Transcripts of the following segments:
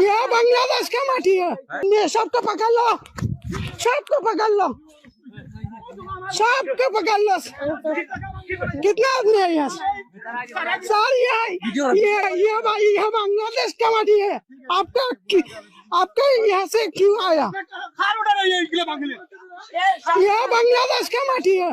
ये बांग्लादेश का माटी है। ये सबको पकड़ लो। सबको पकड़ लो। सबको पकड़ लो। कितना आदमी है यहाँ? सर ये ये ये बा- ये बांग्लादेश का माटी है। आपका आपका यहाँ से क्यों आया? ये बांग्लादेश का माटी है।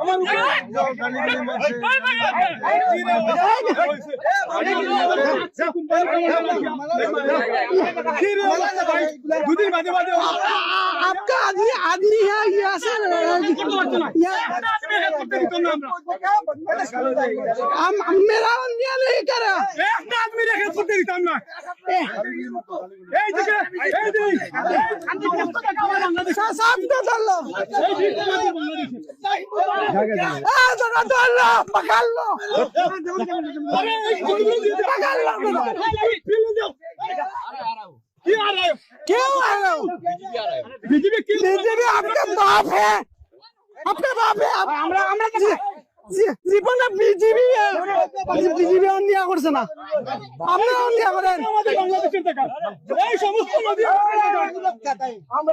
है मामा रुको आ- आ- आपका आदमी आदमी है यहाँ से यहाँ- हम हम- मेरा अन्याय नहीं करा सा- साहब को डाल लो आ, जरा डाल लो पकड़ लो पकड़ लो क्यों आ रहे हो बीजेपी आपका बाप है आपका बाप है आप- আমরা আমরা জী- জীবনে বিজেপি বিজেপি অন্যায় করছে না আপনি অন্যায় করেন এই সমস্ত নদী আমরা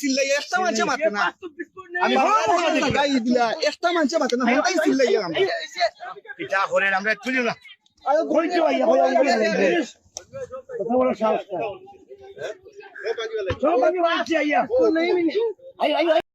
চিল্লাই একটা মানুষে মাতে না আমি গাই দিলা একটা মানুষে মাতে না ঘন্টাই চিল্লাই আমরা গীতা করে আমরা তুলি না কইছো ভাইয়া কই আমি কত বড় সাহস છ બાજુ વાત છે અહીંયા. નહીં